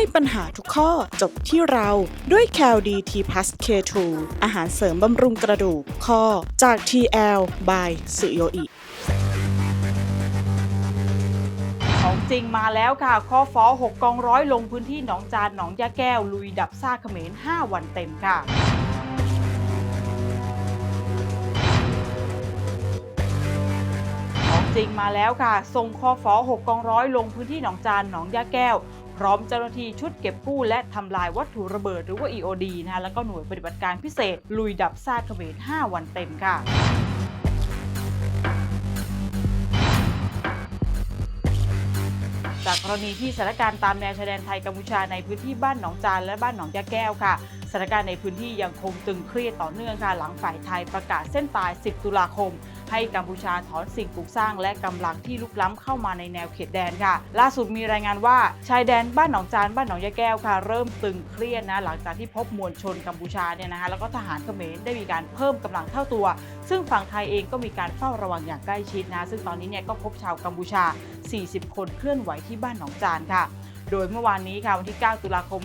ให้ปัญหาทุกข้อจบที่เราด้วย c a l d t plus K2 อาหารเสริมบำรุงกระดูกข้อจาก TL by สุโยอิของจริงมาแล้วค่ะคอฟอ6กองร้อยลงพื้นที่หนองจานหนองยาแก้ว ลุยดับซ่าเขมร 5 วันเต็มค่ะของจริงมาแล้วค่ะ ส่งคอฟอ6กองร้อยลงพื้นที่หนองจานหนองยาแก้ว พร้อมเจ้าหน้าที่ชุดเก็บกู้และทำลายวัตถุระเบิดหรือว่า EOD นะคะแล้วก็หน่วยปฏิบัติการพิเศษ ลุยดับซ่าเขมร5 วันเต็มค่ะจากกรณีที่สถานการณ์ตามแนวชายแดนไทยกัมพูชาในพื้นที่บ้านหนองจานและบ้านหนองยาแก้วค่ะสถานการณ์ในพื้นที่ยังคงตึงเครียดต่อเนื่องค่ะหลังฝ่ายไทยประกาศเส้นตาย 10 ตุลาคม ให้กัมพูชาถอนสิ่งปลูกสร้าง และกำลังที่ลุกล้ำเข้ามาในแนวเขตแดนค่ะ ล่าสุดมีรายงานว่าชายแดนบ้านหนองจานบ้านหนองยาแก้วค่ะ เริ่มตึงเครียดนะหลังจากที่พบมวลชนกัมพูชาเนี่ยนะคะแล้วก็ทหารเขมรได้มีการเพิ่มกำลังเท่าตัว ซึ่งฝั่งไทยเองก็มีการเฝ้าระวังอย่างใกล้ชิดนะซึ่งตอนนี้เนี่ยก็พบชาวกัมพูชา 40 คนเคลื่อนไหวที่บ้านหนองจานค่ะ โดยเมื่อวานนี้ค่ะวันที่ 9 ตุลาคม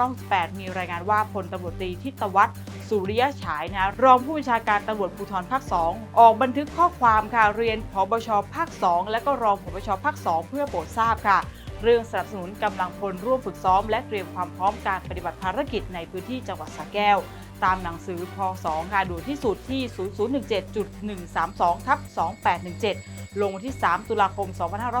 2568 มีรายงานว่าพลตำรวจตรีทิตวัฒน์สุริยฉายนะรองผู้บัญชาการตำรวจภูธรภาค 2 ออกบันทึกข้อความค่ะเรียนผบชภาค 2 และก็รองผบชภาค 2 เพื่อโปรดทราบค่ะ เรื่องสนับสนุนกำลังพลร่วมฝึกซ้อม และเตรียมความพร้อมการปฏิบัติภารกิจในพื้นที่จังหวัดสระแก้ว ตามหนังสือพ2ค่ะด่วนที่สุดที่ 0017.132ทับ2817 ลงวันที่ 3 ตุลาคม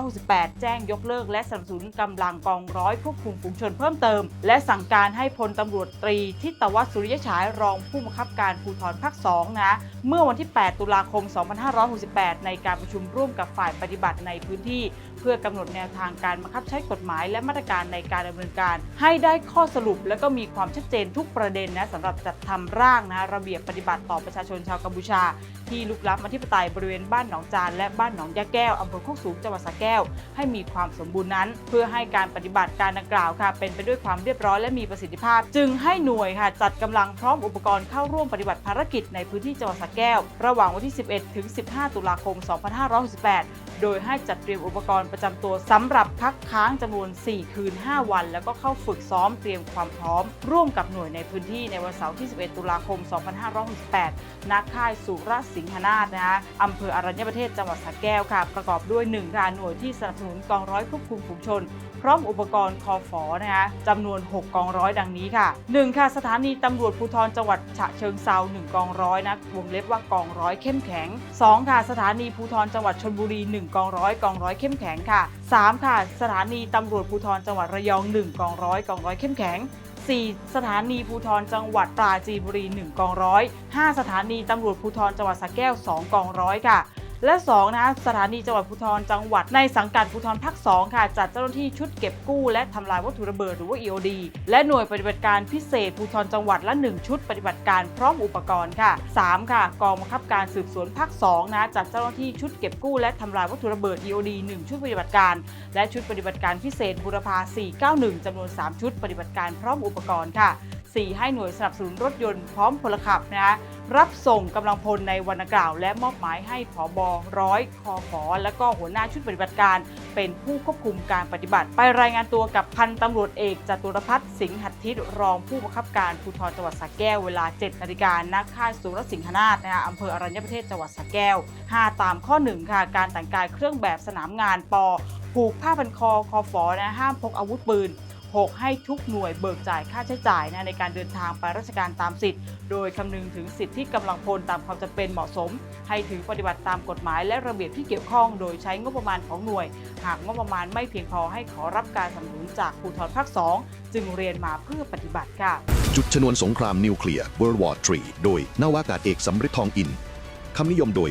2568 แจ้งยกเลิกและสนับสนุนกำลังกองร้อยควบคุมฝูงชนเพิ่มเติม และสั่งการให้พลตำรวจตรีทิตวัฒน์สุริยฉายรองผู้บังคับการภูธรภาค2นะเมื่อวันที่ 8 ตุลาคม 2568 ในการประชุมร่วมกับฝ่ายปฏิบัติในพื้นที่เพื่อกำหนดแนวทางการบังคับใช้กฎหมายและมาตรการในการดำเนินการ ให้ได้ข้อสรุปและก็มีความชัดเจนทุกประเด็นนะสำหรับจัดทำร่างนะระเบียบปฏิบัติต่อประชาชนชาวกัมพูชา ที่ลุกล้ำอธิปไตยบริเวณบ้านหนองจานและบ้านหนองยาแก้วอำเภอโคกสูงจังหวัดสระแก้ว ให้มีความสมบูรณ์นั้น เพื่อให้การปฏิบัติการดังกล่าวค่ะ เป็นไปด้วยความเรียบร้อยและมีประสิทธิภาพ จึงให้หน่วยค่ะจัดกำลังพร้อมอุปกรณ์เข้าร่วมปฏิบัติภารกิจในพื้นที่จังหวัดสระแก้ว ระหว่างวันที่ 11 ถึง 15 ตุลาคม 2568 โดยให้จัดเตรียมอุปกรณ์ประจำตัวสำหรับพักค้างจำนวน 4 คืน 5 วัน แล้วก็เข้าฝึกซ้อมเตรียมความพร้อม ร่วมกับหน่วยในพื้นที่ในวันเสาร์ที่ 11 ตุลาคม 2568ณค่ายสุรสิงหนาถนะคะอำเภออรัญญประเทศจังหวัดสระแก้วค่ะ ประกอบด้วย1ค่ะหน่วยที่สนับสนุนกองร้อยควบคุมฝูงชน พร้อมอุปกรณ์คอฟอนะคะจำนวน 6 กองร้อยดังนี้ค่ะ 1 ค่ะ สถานีตำรวจภูธรจังหวัดฉะเชิงเซา1กองร้อยนะวงเล็บว่ากองร้อยเข้มแข็ง 2 ค่ะ สถานีภูธรจังหวัดชลบุรี 1กองร้อยกองร้อยเข้มแข็งค่ะ 3 ค่ะ สถานีตำรวจภูธรจังหวัดระยอง 1 กองร้อยกองร้อยเข้มแข็ง 4 สถานีภูธรจังหวัดปราจีนบุรี 1 กองร้อย 5 สถานีตำรวจภูธรจังหวัดสระแก้ว 2 กองร้อยค่ะ และ2นะคะสถานีจังหวัดภูธรจังหวัดในสังกัดภูธรภาค2ค่ะจัดเจ้าหน้าที่ชุดเก็บกู้และทำลายวัตถุระเบิดหรือว่า EOD และหน่วยปฏิบัติการพิเศษภูธรจังหวัดละ 1 ชุดปฏิบัติการพร้อมอุปกรณ์ค่ะ 3 ค่ะ กองบังคับการสืบสวนภาค2นะจัดเจ้าหน้าที่ชุดเก็บกู้และทำลายวัตถุระเบิด EOD 1 ชุดปฏิบัติการ และชุดปฏิบัติการพิเศษบุรพา491จำนวน 3 ชุดปฏิบัติการพร้อมอุปกรณ์ค่ะ 4 ให้หน่วยสนับสนุนรถยนต์พร้อมพลขับนะคะรับส่งกำลังพลในวันกล่าว และมอบหมายให้ผอบอร้อยคอฟอและก็หัวหน้าชุดปฏิบัติการ เป็นผู้ควบคุมการปฏิบัติ ไปรายงานตัวกับพันตำรวจเอกจตุรพัฒน์สิงห์หัตถิตรองผู้บังคับการภูธรจังหวัดสระแก้วเวลา 7 นาฬิกาณค่ายสุรสิงหนาถนะคะอำเภออรัญญประเทศจังหวัดสระแก้ว 5 ตามข้อ 1 ค่ะ การแต่งกายเครื่องแบบสนามงานปผูกผ้าพันคอคอฟอนะห้ามพกอาวุธปืน 6 ให้ทุกหน่วยเบิกจ่ายค่าใช้จ่ายนะในการเดินทางไปราชการตามสิทธิ์ โดยคำนึงถึงสิทธิที่กำลังพลตามความจำเป็นเหมาะสม ให้ถือปฏิบัติตามกฎหมายและระเบียบที่เกี่ยวข้อง โดยใช้งบประมาณของหน่วย หากงบประมาณไม่เพียงพอให้ขอรับการสนับสนุนจากภูธรภาค 2 จึงเรียนมาเพื่อปฏิบัติค่ะ จุดชนวนสงครามนิวเคลียร์ World War III โดยนาวากาศเอกสำริดทองอินคำนิยมโดย